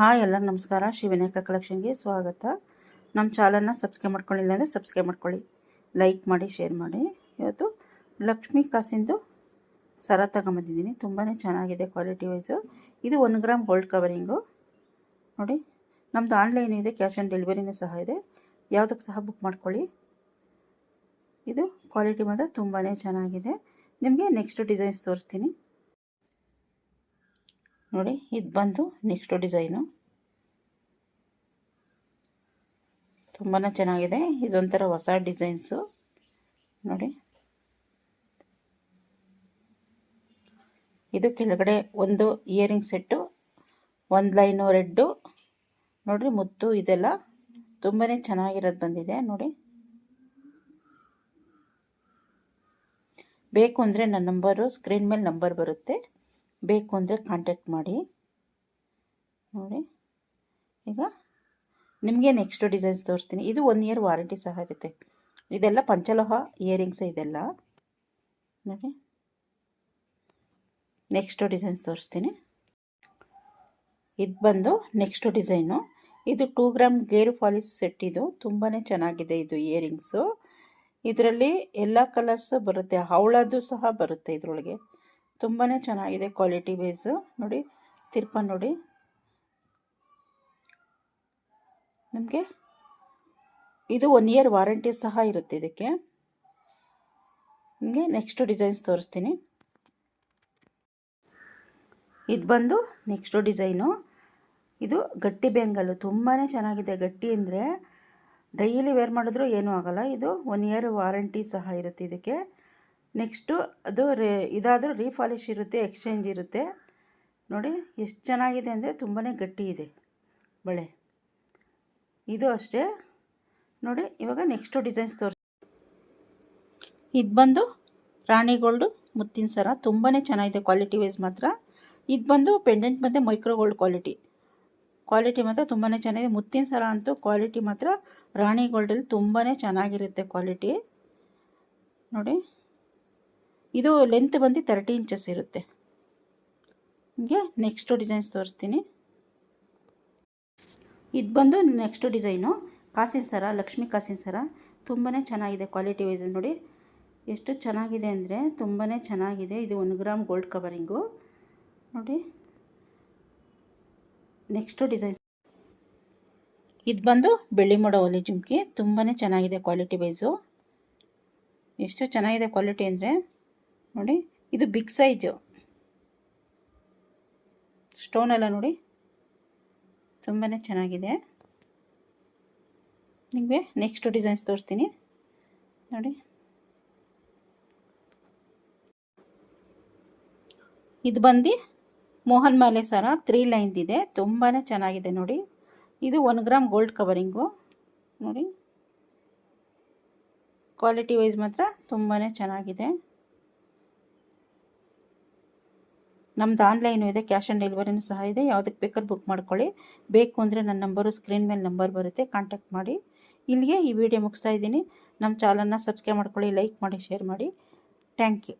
Hi ಎಲ್ಲ ನಮಸ್ಕಾರ. ಶ್ರೀ ವಿನಾಯಕ ಕಲೆಕ್ಷನ್ಗೆ ಸ್ವಾಗತ. ನಮ್ಮ ಚಾನಲ್ನ ಸಬ್ಸ್ಕ್ರೈಬ್ ಮಾಡ್ಕೊಳ್ಳಿಲ್ಲ ಅಂದರೆ ಸಬ್ಸ್ಕ್ರೈಬ್ ಮಾಡ್ಕೊಳ್ಳಿ. ಲೈಕ್ ಮಾಡಿ, ಶೇರ್ ಮಾಡಿ. ಇವತ್ತು ಲಕ್ಷ್ಮೀ ಕಾಸಿಂದು ಸರ ತಗೊಂಬಂದಿದ್ದೀನಿ. ತುಂಬಾ ಚೆನ್ನಾಗಿದೆ ಕ್ವಾಲಿಟಿ ವೈಸು. ಇದು ಒನ್ ಗ್ರಾಮ್ ಗೋಲ್ಡ್ ಕವರಿಂಗು. ನೋಡಿ ನಮ್ಮದು ಆನ್ಲೈನ್ ಇದೆ, ಕ್ಯಾಶ್ ಆನ್ ಡೆಲಿವರಿನೂ ಸಹ ಇದೆ. ಯಾವುದಕ್ಕೆ ಸಹ ಬುಕ್ ಮಾಡ್ಕೊಳ್ಳಿ. ಇದು ಕ್ವಾಲಿಟಿ ಮಾತ್ರ ತುಂಬಾ ಚೆನ್ನಾಗಿದೆ. ನಿಮಗೆ ನೆಕ್ಸ್ಟ್ ಡಿಸೈನ್ಸ್ ತೋರಿಸ್ತೀನಿ. ನೋಡಿ, ಇದು ಬಂದು ನೆಕ್ಸ್ಟ್ ಡಿಸೈನು ತುಂಬಾ ಚೆನ್ನಾಗಿದೆ. ಇದೊಂಥರ ಹೊಸ ಡಿಸೈನ್ಸು ನೋಡಿ. ಇದು ಕೆಳಗಡೆ ಒಂದು ಇಯರಿಂಗ್ ಸೆಟ್ಟು ಒಂದು ಲೈನು ರೆಡ್ಡು ನೋಡಿರಿ, ಮುತ್ತು ಇದೆಲ್ಲ ತುಂಬಾ ಚೆನ್ನಾಗಿರೋದು ಬಂದಿದೆ. ನೋಡಿ. ಬೇಕು ಅಂದರೆ ನನ್ನ ನಂಬರು ಸ್ಕ್ರೀನ್ ಮೇಲೆ ನಂಬರ್ ಬರುತ್ತೆ. ಬೇಕು ಅಂದರೆ ಕಾಂಟ್ಯಾಕ್ಟ್ ಮಾಡಿ. ನೋಡಿ. ಈಗ ನಿಮಗೆ ನೆಕ್ಸ್ಟ್ ಡಿಸೈನ್ಸ್ ತೋರಿಸ್ತೀನಿ. ಇದು ಒನ್ ಇಯರ್ ವಾರಂಟಿ ಸಹ ಇರುತ್ತೆ. ಇದೆಲ್ಲ ಪಂಚಲೋಹ ಇಯರಿಂಗ್ಸ್ ಇದೆಲ್ಲ. ನೋಡಿ. ನೆಕ್ಸ್ಟ್ ಡಿಸೈನ್ಸ್ ತೋರಿಸ್ತೀನಿ. ಇದು ಬಂದು ನೆಕ್ಸ್ಟ್ ಡಿಸೈನು ಇದು ಟೂ ಗ್ರಾಮ್ ಗೇರು ಫಾಲಿಸ್ ಸೆಟ್ ಇದು. ತುಂಬಾ ಚೆನ್ನಾಗಿದೆ ಇದು ಇಯರಿಂಗ್ಸು ಇದರಲ್ಲಿ ಎಲ್ಲ ಕಲರ್ಸು ಬರುತ್ತೆ. ಹವಳದ್ದು ಸಹ ಬರುತ್ತೆ ಇದರೊಳಗೆ. ತುಂಬಾ ಚೆನ್ನಾಗಿದೆ ಕ್ವಾಲಿಟಿ ಬೇಸು. ನೋಡಿ, ತಿರ್ಪ ನೋಡಿ. ನಮಗೆ ಇದು ಒನ್ ಇಯರ್ ವಾರಂಟಿ ಸಹ ಇರುತ್ತೆ ಇದಕ್ಕೆ. ನಿಮಗೆ ನೆಕ್ಸ್ಟ್ ಡಿಸೈನ್ಸ್ ತೋರಿಸ್ತೀನಿ. ಇದು ಬಂದು ನೆಕ್ಸ್ಟ್ ಡಿಸೈನು ಇದು ಗಟ್ಟಿ ಬೆಂಗಲ್ಲು ತುಂಬಾ ಚೆನ್ನಾಗಿದೆ ಗಟ್ಟಿ ಅಂದರೆ. ಡೈಲಿ ವೇರ್ ಮಾಡಿದ್ರು ಏನೂ ಆಗೋಲ್ಲ. ಇದು ಒನ್ ಇಯರ್ ವಾರಂಟಿ ಸಹ ಇರುತ್ತೆ ಇದಕ್ಕೆ. ನೆಕ್ಸ್ಟು ಅದು ರೇ, ಇದಾದರೂ ರೀಫಾಲಿಶ್ ಇರುತ್ತೆ, ಎಕ್ಸ್ಚೇಂಜ್ ಇರುತ್ತೆ. ನೋಡಿ, ಎಷ್ಟು ಚೆನ್ನಾಗಿದೆ ಅಂದರೆ ತುಂಬಾ ಗಟ್ಟಿ ಇದೆ ಬಳೆ. ಇದು ಅಷ್ಟೇ. ನೋಡಿ, ಇವಾಗ ನೆಕ್ಸ್ಟು ಡಿಸೈನ್ಸ್ ತೋರಿಸ್ ಇದು ಬಂದು ರಾಣಿ ಗೋಲ್ಡು, ಮುತ್ತಿನ ಸರ. ತುಂಬಾ ಚೆನ್ನಾಗಿದೆ ಕ್ವಾಲಿಟಿ ವೈಸ್ ಮಾತ್ರ. ಇದು ಬಂದು ಪೆಂಡೆಂಟ್ ಮತ್ತು ಮೈಕ್ರೋ ಗೋಲ್ಡ್ ಕ್ವಾಲಿಟಿ. ಕ್ವಾಲಿಟಿ ಮಾತ್ರ ತುಂಬಾ ಚೆನ್ನಾಗಿದೆ. ಮುತ್ತಿನ ಸರ ಅಂತೂ ಕ್ವಾಲಿಟಿ ಮಾತ್ರ ರಾಣಿ ಗೋಲ್ಡಲ್ಲಿ ತುಂಬಾ ಚೆನ್ನಾಗಿರುತ್ತೆ ಕ್ವಾಲಿಟಿ. ನೋಡಿ ಇದು ಲೆಂತ್ ಬಂದು ತರ್ಟಿ ಇಂಚಸ್ ಇರುತ್ತೆ. ನಿಮಗೆ ನೆಕ್ಸ್ಟು ಡಿಸೈನ್ಸ್ ತೋರಿಸ್ತೀನಿ. ಇದು ಬಂದು ನೆಕ್ಸ್ಟ್ ಡಿಸೈನು ಕಾಸಿನ ಸರ, ಲಕ್ಷ್ಮಿ ಕಾಸಿನ ಸರ. ತುಂಬಾ ಚೆನ್ನಾಗಿದೆ ಕ್ವಾಲಿಟಿ ವೈಸ್ ನೋಡಿ. ಎಷ್ಟು ಚೆನ್ನಾಗಿದೆ ಅಂದರೆ ತುಂಬಾ ಚೆನ್ನಾಗಿದೆ. ಇದು ಒಂದು ಗ್ರಾಮ್ ಗೋಲ್ಡ್ ಕವರಿಂಗು ನೋಡಿ. ನೆಕ್ಸ್ಟು ಡಿಸೈನ್ಸ್ ಇದು ಬಂದು ಬೆಳ್ಳಿ ಮೋಡ ಒಲೆ ಜುಮ್ಕಿ. ತುಂಬಾ ಚೆನ್ನಾಗಿದೆ ಕ್ವಾಲಿಟಿ ವೈಸು ಎಷ್ಟು ಚೆನ್ನಾಗಿದೆ ಕ್ವಾಲಿಟಿ ಅಂದರೆ ನೋಡಿ, ಇದು ಬಿಗ್ ಸೈಜು ಸ್ಟೋನ್ ಎಲ್ಲ ನೋಡಿ ತುಂಬಾ ಚೆನ್ನಾಗಿದೆ. ನಿಮಗೆ ನೆಕ್ಸ್ಟ್ ಡಿಸೈನ್ಸ್ ತೋರಿಸ್ತೀನಿ. ನೋಡಿ. ಇದು ಬಂದು ಮೋಹನ್ ಮಾಲೆ ಸರ ತ್ರೀ ಲೈನ್ದಿದೆ ತುಂಬಾ ಚೆನ್ನಾಗಿದೆ ನೋಡಿ. ಇದು ಒನ್ ಗ್ರಾಮ್ ಗೋಲ್ಡ್ ಕವರಿಂಗು ನೋಡಿ. ಕ್ವಾಲಿಟಿ ವೈಸ್ ಮಾತ್ರ ತುಂಬಾ ಚೆನ್ನಾಗಿದೆ. ನಮ್ಮದು ಆನ್ಲೈನು ಇದೆ ಕ್ಯಾಶ್ ಆನ್ ಡೆಲಿವರಿನೂ ಸಹ ಇದೆ. ಯಾವುದಕ್ಕೆ ಬೇಕಾದ್ರೂ ಬುಕ್ ಮಾಡ್ಕೊಳ್ಳಿ. ಬೇಕು ಅಂದರೆ ನನ್ನ ನಂಬರು ಸ್ಕ್ರೀನ್ ಮೇಲೆ ನಂಬರ್ ಬರುತ್ತೆ ಕಾಂಟ್ಯಾಕ್ಟ್ ಮಾಡಿ. ಇಲ್ಲಿಗೆ ಈ ವಿಡಿಯೋ ಮುಗಿಸ್ತಾ ಇದ್ದೀನಿ. ನಮ್ಮ ಚಾನಲ್ನ ಸಬ್ಸ್ಕ್ರೈಬ್ ಮಾಡ್ಕೊಳ್ಳಿ ಲೈಕ್ ಮಾಡಿ ಶೇರ್ ಮಾಡಿ. Thank you